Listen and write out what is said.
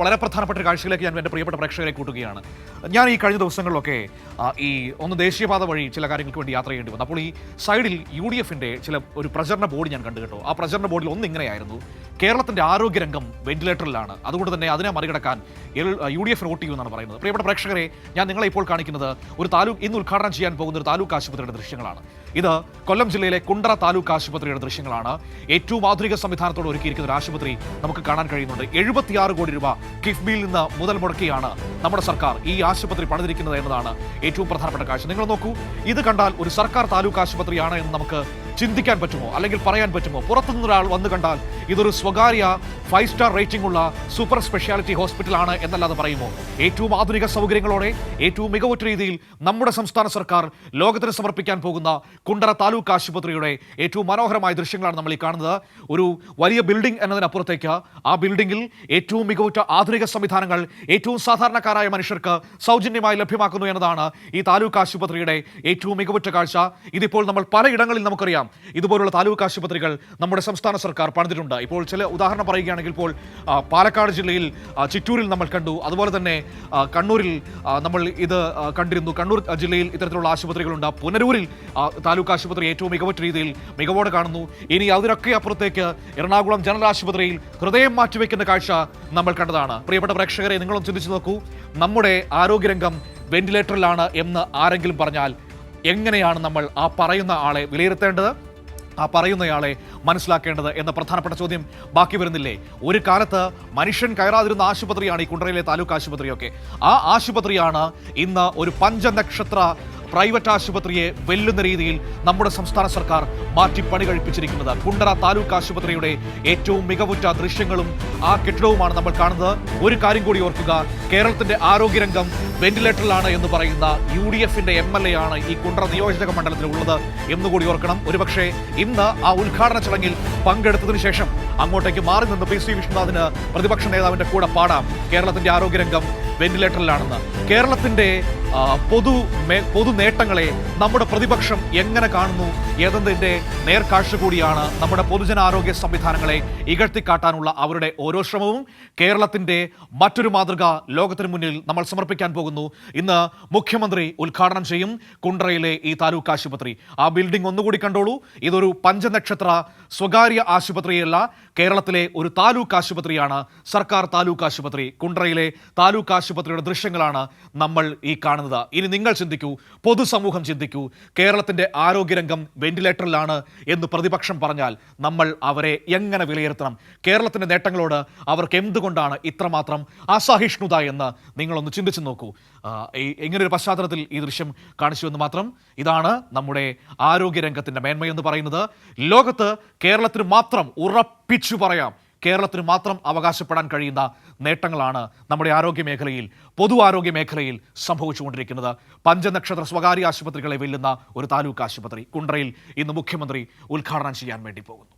വളരെ പ്രധാനപ്പെട്ട ഒരു കാഴ്ചയിലേക്ക് ഞാൻ എന്റെ പ്രിയപ്പെട്ട പ്രേക്ഷകരെ കൂട്ടുകയാണ്. ഞാൻ ഈ കഴിഞ്ഞ ദിവസങ്ങളിലൊക്കെ ഈ ഒന്ന് ദേശീയപാത വഴി ചില കാര്യങ്ങൾക്ക് വേണ്ടി യാത്ര ചെയ്യേണ്ടി വന്നു. അപ്പോൾ ഈ സൈഡിൽ യു ഡി എഫിന്റെ ചില ഒരു പ്രചരണ ബോർഡ് ഞാൻ കണ്ടു കേട്ടോ. ആ പ്രചരണ ബോർഡിൽ ഒന്ന് ഇങ്ങനെയായിരുന്നു. കേരളത്തിന്റെ ആരോഗ്യരംഗം വെന്റിലേറ്ററിലാണ്. അതുകൊണ്ട് തന്നെ അതിനെ മറികടക്കാൻ യു ഡി എഫ് വോട്ട് ചെയ്യുമെന്നാണ് പറയുന്നത്. പ്രിയപ്പെട്ട പ്രേക്ഷകരെ ഞാൻ നിങ്ങളെ ഇപ്പോൾ കാണിക്കുന്നത് ഒരു താലൂക്ക് ഇന്ന് ഉദ്ഘാടനം ചെയ്യാൻ പോകുന്ന ഒരു താലൂക്ക് ആശുപത്രിയുടെ ദൃശ്യങ്ങളാണ്. ഇത് കൊല്ലം ജില്ലയിലെ കുണ്ടറ താലൂക്ക് ആശുപത്രിയുടെ ദൃശ്യങ്ങളാണ്. ഏറ്റവും ആധുനിക സംവിധാനത്തോട് ഒരുക്കിയിരിക്കുന്ന ഒരു ആശുപത്രി നമുക്ക് കാണാൻ കഴിയുന്നുണ്ട്. എഴുപത്തിയാറ് കോടി രൂപ കിഫ്ബിയിൽ നിന്ന് മുതൽ മുടക്കിയാണ് നമ്മുടെ സർക്കാർ ഈ ആശുപത്രി പണിതിരിക്കുന്നത് എന്നതാണ് ഏറ്റവും പ്രധാനപ്പെട്ട കാഴ്ച. നിങ്ങൾ നോക്കൂ ഇത് കണ്ടാൽ ഒരു സർക്കാർ താലൂക്ക് ആശുപത്രിയാണ് എന്ന് നമുക്ക് ചിന്തിക്കാൻ പറ്റുമോ? അല്ലെങ്കിൽ പറയാൻ പറ്റുമോ? പുറത്തുനിന്നൊരാൾ വന്നു കണ്ടാൽ ഇതൊരു സ്വകാര്യ ഫൈവ് സ്റ്റാർ റേറ്റിംഗ് ഉള്ള സൂപ്പർ സ്പെഷ്യാലിറ്റി ഹോസ്പിറ്റൽ ഹോസ്പിറ്റലാണ് എന്നല്ലാതെ പറയുമോ? ഏറ്റവും ആധുനിക സൗകര്യങ്ങളോടെ ഏറ്റവും മികവുറ്റ രീതിയിൽ നമ്മുടെ സംസ്ഥാന സർക്കാർ ലോകത്തിന് സമർപ്പിക്കാൻ പോകുന്ന കുണ്ടറ താലൂക്ക് ആശുപത്രിയുടെ ഏറ്റവും മനോഹരമായ ദൃശ്യങ്ങളാണ് നമ്മൾ ഈ കാണുന്നത്. ഒരു വലിയ ബിൽഡിംഗ് എന്നതിനപ്പുറത്തേക്ക് ആ ബിൽഡിംഗിൽ ഏറ്റവും മികവുറ്റ ആധുനിക സംവിധാനങ്ങൾ ഏറ്റവും സാധാരണക്കാരായ മനുഷ്യർക്ക് സൗജന്യമായി ലഭ്യമാക്കുന്നു എന്നതാണ് ഈ താലൂക്ക് ആശുപത്രിയുടെ ഏറ്റവും മികവുറ്റ കാഴ്ച. ഇതിപ്പോൾ നമ്മൾ പലയിടങ്ങളിൽ നമുക്കറിയാം. ഇതുപോലുള്ള താലൂക്ക് ആശുപത്രികൾ നമ്മുടെ സംസ്ഥാന സർക്കാർ പണിതിട്ടുണ്ട്. ഇപ്പോൾ ചില ഉദാഹരണം പറയുകയാണെങ്കിൽ ഇപ്പോൾ പാലക്കാട് ജില്ലയിൽ ചിറ്റൂരിൽ നമ്മൾ കണ്ടു. അതുപോലെ തന്നെ കണ്ണൂരിൽ നമ്മൾ ഇത് കണ്ടിരുന്നു. കണ്ണൂർ ജില്ലയിൽ ഇത്തരത്തിലുള്ള ആശുപത്രികളുണ്ട്. പുനരൂരിൽ താലൂക്ക് ആശുപത്രി ഏറ്റവും മികവുറ്റ രീതിയിൽ മികവോടെ കാണുന്നു. ഇനി അതിനൊക്കെ അപ്പുറത്തേക്ക് എറണാകുളം ജനറൽ ആശുപത്രിയിൽ ഹൃദയം മാറ്റിവെക്കുന്ന കാഴ്ച നമ്മൾ കണ്ടതാണ്. പ്രിയപ്പെട്ട പ്രേക്ഷകരെ നിങ്ങളും ചിന്തിച്ചു നോക്കൂ. നമ്മുടെ ആരോഗ്യരംഗം വെന്റിലേറ്ററിലാണ് എന്ന് ആരെങ്കിലും പറഞ്ഞാൽ എങ്ങനെയാണ് നമ്മൾ ആ പറയുന്ന ആളെ വിലയിരുത്തേണ്ടത്? ആ പറയുന്നയാളെ മനസ്സിലാക്കേണ്ടത് എന്ന പ്രധാനപ്പെട്ട ചോദ്യം ബാക്കി വരുന്നില്ലേ? ഒരു കാലത്ത് മനുഷ്യൻ കയറാതിരുന്ന ആശുപത്രിയാണ് ഈ കുണ്ടറയിലെ താലൂക്ക് ആശുപത്രിയൊക്കെ. ആ ആശുപത്രിയാണ് ഇന്ന് ഒരു പഞ്ചനക്ഷത്ര പ്രൈവറ്റ് ആശുപത്രിയെ വെല്ലുന്ന രീതിയിൽ നമ്മുടെ സംസ്ഥാന സർക്കാർ മാറ്റി പണി കഴിപ്പിച്ചിരിക്കുന്നത്. കുണ്ടറ താലൂക്ക് ആശുപത്രിയുടെ ഏറ്റവും മികവുറ്റ ദൃശ്യങ്ങളും ആ കെട്ടിടവുമാണ് നമ്മൾ കാണുന്നത്. ഒരു കാര്യം കൂടി ഓർക്കുക കേരളത്തിന്റെ ആരോഗ്യരംഗം വെന്റിലേറ്ററിലാണ് എന്ന് പറയുന്ന യു ഡി എഫിന്റെ എം എൽ എ ആണ് ഈ കുണ്ടറ നിയോജക മണ്ഡലത്തിൽ ഉള്ളത് എന്നുകൂടി ഓർക്കണം. ഒരുപക്ഷെ ഇന്ന് ആ ഉദ്ഘാടന ചടങ്ങിൽ പങ്കെടുത്തതിനു ശേഷം അങ്ങോട്ടേക്ക് മാറി നിന്ന് പി സി വിഷ്ണുനാഥിന് പ്രതിപക്ഷ നേതാവിന്റെ കൂടെ പാടാം കേരളത്തിന്റെ ആരോഗ്യരംഗം വെന്റിലേറ്ററിലാണെന്ന്. കേരളത്തിന്റെ പൊതു പൊതു നേട്ടങ്ങളെ നമ്മുടെ പ്രതിപക്ഷം എങ്ങനെ കാണുന്നു? എന്നതിന്റെ നേർക്കാഴ്ച കൂടിയാണ് നമ്മുടെ പൊതുജനാരോഗ്യ സംവിധാനങ്ങളെ ഇകഴ്ത്തിക്കാട്ടാനുള്ള അവരുടെ ഓരോ ശ്രമവും? കേരളത്തിന്റെ മറ്റൊരു മാതൃക ലോകത്തിന് മുന്നിൽ നമ്മൾ സമർപ്പിക്കാൻ പോകുന്നു. ഇന്ന് മുഖ്യമന്ത്രി ഉദ്ഘാടനം ചെയ്യും കുണ്ട്രയിലെ ഈ താലൂക്ക് ആശുപത്രി. ആ ബിൽഡിംഗ് ഒന്നുകൂടി കണ്ടോളൂ. ഇതൊരു പഞ്ചനക്ഷത്ര സ്വകാര്യ ആശുപത്രിയല്ല. കേരളത്തിലെ ഒരു താലൂക്ക് ആശുപത്രിയാണ് സർക്കാർ താലൂക്ക് ആശുപത്രി. കുണ്ട്രയിലെ താലൂക്ക് ആശുപത്രിയുടെ ദൃശ്യങ്ങളാണ് നമ്മൾ ഈ കാണുന്നത്. ഇനി നിങ്ങൾ ചിന്തിക്കൂ പൊതുസമൂഹം ചിന്തിക്കൂ കേരളത്തിന്റെ ആരോഗ്യരംഗം വെന്റിലേറ്ററിലാണ് എന്ന് പ്രതിപക്ഷം പറഞ്ഞാൽ നമ്മൾ അവരെ എങ്ങനെ വിലയിരുത്തണം? കേരളത്തിന്റെ നേട്ടങ്ങളോട് അവർക്ക് എന്തുകൊണ്ടാണ് ഇത്രമാത്രം അസഹിഷ്ണുത എന്ന് നിങ്ങളൊന്ന് ചിന്തിച്ചു നോക്കൂ. ഇങ്ങനെ പശ്ചാത്തലത്തിൽ ഈ ദൃശ്യം കാണിച്ചു എന്ന് മാത്രം ഇതാണ് നമ്മുടെ ആരോഗ്യരംഗത്തിന്റെ മേന്മയെന്ന് പറയുന്നത്. ലോകത്ത് കേരളത്തിന് മാത്രം ഉറപ്പിച്ചു പറയാം. കേരളത്തിന് മാത്രം അവകാശപ്പെടാൻ കഴിയുന്ന നേട്ടങ്ങളാണ് നമ്മുടെ ആരോഗ്യ മേഖലയിൽ പൊതു ആരോഗ്യ മേഖലയിൽ സംഭവിച്ചുകൊണ്ടിരിക്കുന്നത്. പഞ്ചനക്ഷത്ര സ്വകാര്യ ആശുപത്രികളെ വെല്ലുന്ന ഒരു താലൂക്ക് ആശുപത്രി കുണ്ട്രയിൽ ഇന്ന് മുഖ്യമന്ത്രി ഉദ്ഘാടനം ചെയ്യാൻ വേണ്ടി പോകുന്നു.